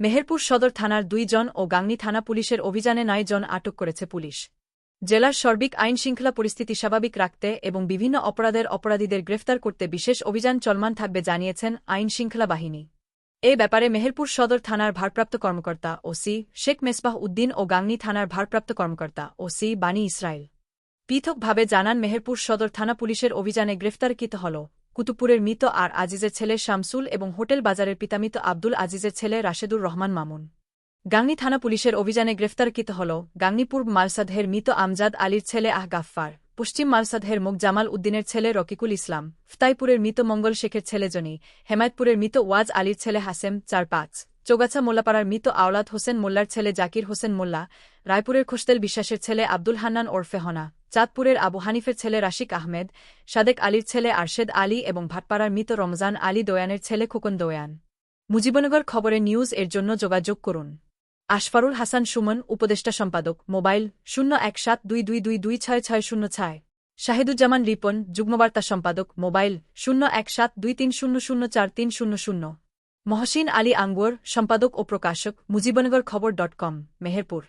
মেহেরপুর সদর থানার দুই জন ও গাংনী থানা পুলিশের অভিযানে নয় জন আটক করেছে পুলিশ। জেলার সর্বিক আইন শৃঙ্খলা পরিস্থিতি স্বাভাবিক রাখতে এবং বিভিন্ন অপরাধের অপরাধীদের গ্রেফতার করতে বিশেষ অভিযান চলমান থাকবে জানিয়েছেন আইন শৃঙ্খলা বাহিনী। এ ব্যাপারে মেহেরপুর সদর থানার ভারপ্রাপ্ত কর্মকর্তা ওসি শেখ মেসবাহ উদ্দিন ও গাংনী থানার ভারপ্রাপ্ত কর্মকর্তা ওসি বানী ইসরায়েল। পৃথকভাবে জানান মেহেরপুর সদর থানা পুলিশের অভিযানে গ্রেফতারকৃত হল। কুতুবপুরের মৃত আর আজিজের ছেলে শামসুল এবং হোটেল বাজারের পিতামিত আব্দুল আজিজের ছেলে রাশেদুর রহমান মামুন। গাংনী থানা পুলিশের অভিযানে গ্রেফতারকৃত হল গাংনীপূর্ব মালসাদহের মৃত আমজাদ আলীর ছেলে আহ গাফফার, পশ্চিম মালসাদহের মুখ জামাল উদ্দিনের ছেলে রকিকুল ইসলাম, ফতাইপুরের মৃত মঙ্গল শেখের ছেলে জনি, হেমায়তপুরের মৃত ওয়াজ আলীর ছেলে হাসেম চার পাঁচ, চৌগাছা মোল্লাপাড়ার মৃত আওলাদ হোসেন মোল্লার ছেলে জাকির হোসেন মোল্লা, রায়পুরের খোস্তেল বিশ্বাসের ছেলে আব্দুল হান্নান ওরফে হনা। চাঁদপুরের আবু হানিফের ছেলে রাশিক আহমেদ, সাদেক আলীর ছেলে আরশেদ আলী এবং ভাটপাড়ার মৃত রমজান আলী দোয়ানের ছেলে খোকন দোয়ান। মুজিবনগর খবরে নিউজ এর জন্য যোগাযোগ করুন। আশফারুল হাসান সুমন, উপদেষ্টা সম্পাদক, মোবাইল শূন্য এক সাত দুই দুই দুই দুই ছয় ছয় শূন্য ছয়। শাহিদুজ্জামান রিপন, যুগ্মবার্তা সম্পাদক, মোবাইল শূন্য এক সাত দুই তিন শূন্য শূন্য চার তিন শূন্য শূন্য। মহসিন আলী আঙ্গুর, সম্পাদক ও প্রকাশক, মুজিবনগর খবর ডট কম, মেহেরপুর।